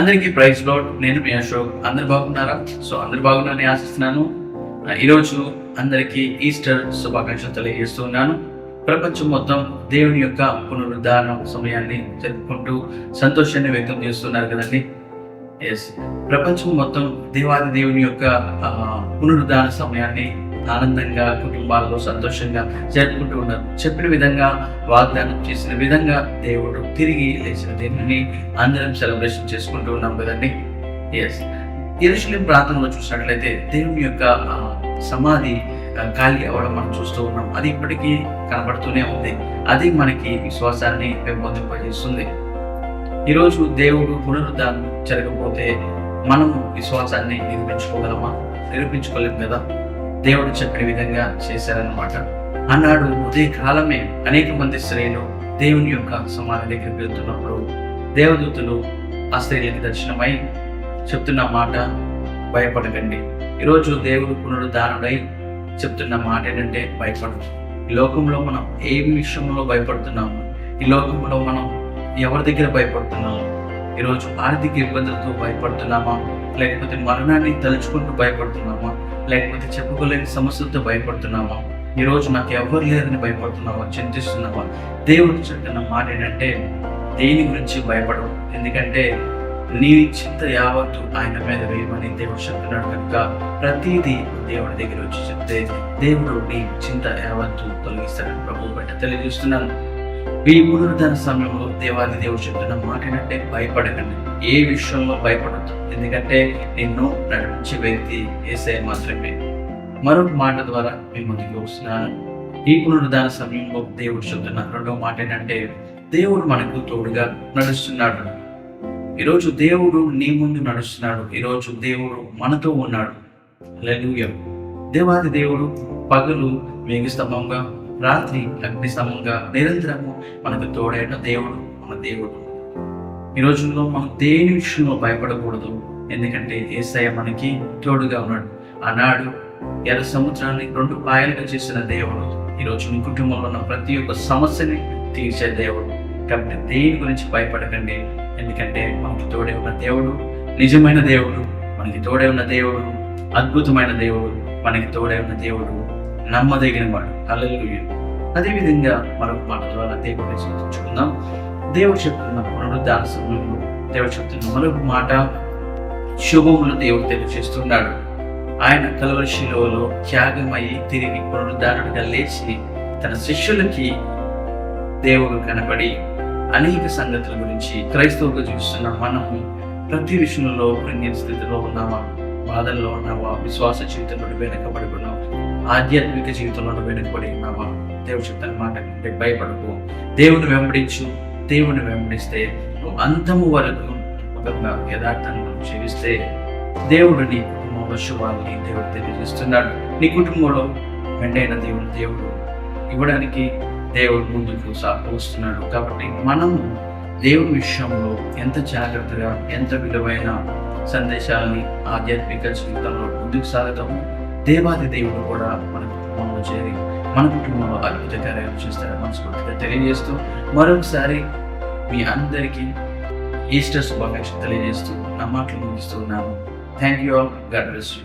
అందరికీ praise load. నేను మీ అశోక్. అందరు బాగున్నారా? సో అందరు బాగున్నారని ఆశిస్తున్నాను. ఈరోజు అందరికీ ఈస్టర్ శుభాకాంక్షలు తెలియజేస్తున్నాను ప్రపంచం మొత్తం దేవుని యొక్క పునరుద్ధారణ సమయాన్ని జరుపుకుంటూ సంతోషాన్ని వ్యక్తం చేస్తున్నారు కదండి. ఎస్ ప్రపంచం మొత్తం దేవాది దేవుని యొక్క పునరుద్ధారణ సమయాన్ని ఆనందంగా కుటుంబాల్లో సంతోషంగా జరుపుకుంటూ ఉన్నారు. చెప్పిన విధంగా వాగ్దానం చేసిన విధంగా దేవుడు తిరిగి లేచిన దీనిని అందరం సెలబ్రేషన్ చేసుకుంటూ ఉన్నాం కదండి. ఎస్ ఎరుషులేం ప్రాంతంలో చూసినట్లయితే దేవుని యొక్క సమాధి ఖాళీ అవ్వడం మనం చూస్తూ ఉన్నాం. అది ఇప్పటికీ కనబడుతూనే ఉంది. అది మనకి విశ్వాసాన్ని పెంపొందింపజేస్తుంది. ఈరోజు దేవుడు పునరుద్ధానం జరగకపోతే మనం విశ్వాసాన్ని నిరూపించుకోగలమా? నిరూపించుకోలేము కదా? దేవుడు చెప్పిన విధంగా చేశారనమాట అన్నాడు ఉదయ కాలమే అనేక మంది స్త్రీలు దేవుని యొక్క సమాధి దగ్గరికి వెళ్తున్నప్పుడు దేవదూతులు ఆ స్త్రీలకు దర్శనమై చెప్తున్న మాట భయపడకండి. ఈరోజు దేవుడు పునరుద్ధారుడై చెప్తున్న మాట ఏంటంటే భయపడు ఈ లోకంలో మనం ఏ విషయంలో భయపడుతున్నాము? ఈ లోకంలో మనం ఎవరి దగ్గర భయపడుతున్నాము? ఈరోజు ఆర్థిక ఇబ్బందులతో భయపడుతున్నామా? లేకపోతే మరణాన్ని తలుచుకుంటూ భయపడుతున్నామా? లేకపోతే చెప్పుకోలేని సమస్యలతో భయపడుతున్నామా? ఈ రోజు నాకు ఎవరు లేదని భయపడుతున్నావా? చింతిస్తున్నావా? దేవుడు చెప్పిన మాట ఏంటంటే దేని గురించి భయపడవు. ఎందుకంటే నీ చింత యావత్తు ఆయన మీద వేయమని దేవుడు చెప్తున్నాడు కనుక ప్రతిదీ దేవుడి దగ్గర వచ్చి చెప్తే దేవుడు నీ చింత యావత్తు తొలగిస్తాడని ప్రభు బట్ట తెలియజేస్తున్నాను. ఈ పునరుద్ధరణ సమయంలో దేవాది దేవుడు చెప్తున్న మాట ఏంటంటే భయపడకండి. ఏ విషయంలో భయపడద్దు. ఎందుకంటే నిన్ను నడిపించే వ్యక్తి ఏసై మాత్రమే. మరొక మాట ద్వారా మీ ముందుకు వస్తున్నాను. ఈ పునరుద్ధాన సమయంలో దేవుడు చెప్తున్న రెండో మాట ఏంటంటే దేవుడు మనకు తోడుగా నడుస్తున్నాడు. ఈరోజు దేవుడు నీ ముందు నడుస్తున్నాడు. ఈరోజు దేవుడు మనతో ఉన్నాడు. లూయ దేవాది దేవుడు పగలు మేఘ స్తంభంగా రాత్రి అగ్ని సమంగా నిరంతరము మనకు తోడైన దేవుడు మన దేవుడు. ఈ రోజుల్లో మనం దేని విషయంలో భయపడకూడదు? ఎందుకంటే ఏసయ్య మనకి తోడుగా ఉన్నాడు. ఆనాడు ఎర్ర సముద్రాన్ని రెండు పాయలుగా చేసిన దేవుడు. ఈరోజు మీ కుటుంబంలో ఉన్న ప్రతి ఒక్క సమస్యని తీర్చే దేవుడు. కాబట్టి దేని గురించి భయపడకండి. ఎందుకంటే మనకి తోడే ఉన్న దేవుడు నిజమైన దేవుడు మనకి తోడే ఉన్న దేవుడు అద్భుతమైన దేవుడు మనకి తోడే ఉన్న దేవుడు నమ్మదగిన వాడు అల్లెలు అదేవిధంగా మరొక మాట ద్వారా దేవుడిని చింతించుకుందాం దేవుడు చెప్తున్న పునరుద్ధాన సమయంలో దేవుడు చెప్తున్న మరొక మాట శుభములు దేవుడు తెలియజేస్తున్నాడు. ఆయన కలవరి త్యాగమయ్యి తిరిగి పునరుద్ధారణగా లేచి తన శిష్యులకి దేవుడు కనబడి అనేక సంగతుల గురించి క్రైస్తవుగా చూస్తున్న మనము ప్రతి విషయంలో కృంగిన స్థితిలో ఉన్నామా? బాధల్లో ఉన్నావా? విశ్వాస జీవితంలో వెనకబడి ఆధ్యాత్మిక జీవితంలో వెనుకబడి ఉన్నావా? దేవుడు చెప్తాను మాట అంటే భయపడకు. దేవుని వెంబడించు. దేవుని వెంబడిస్తే నువ్వు అంతము వరకు ఒక యథార్థంగా జీవిస్తే దేవుడు నీ కుటుంబంలో శుభాన్ని దేవుడు తెలియజేస్తున్నాడు. నీ కుటుంబంలో మెండైన దేవుడు దేవుడు ఇవ్వడానికి దేవుడు ముందుకు సాగుస్తున్నాడు కాబట్టి మనము దేవుని విషయంలో ఎంత జాగ్రత్తగా ఎంత విలువైన సందేశాలని ఆధ్యాత్మిక జీవితంలో ముందుకు సాగుతాము? దేవాది దేవుడు కూడా మన కుటుంబంలో చేరి మన కుటుంబంలో అద్భుత కార్యాలు చేస్తారని మనస్ఫూర్తిగా తెలియజేస్తూ మరొకసారి మీ అందరికీ ఈస్టర్ శుభాకాంక్షలు తెలియజేస్తూ నా మాటలు ముగిస్తూ ఉన్నాను. Thank you all God bless you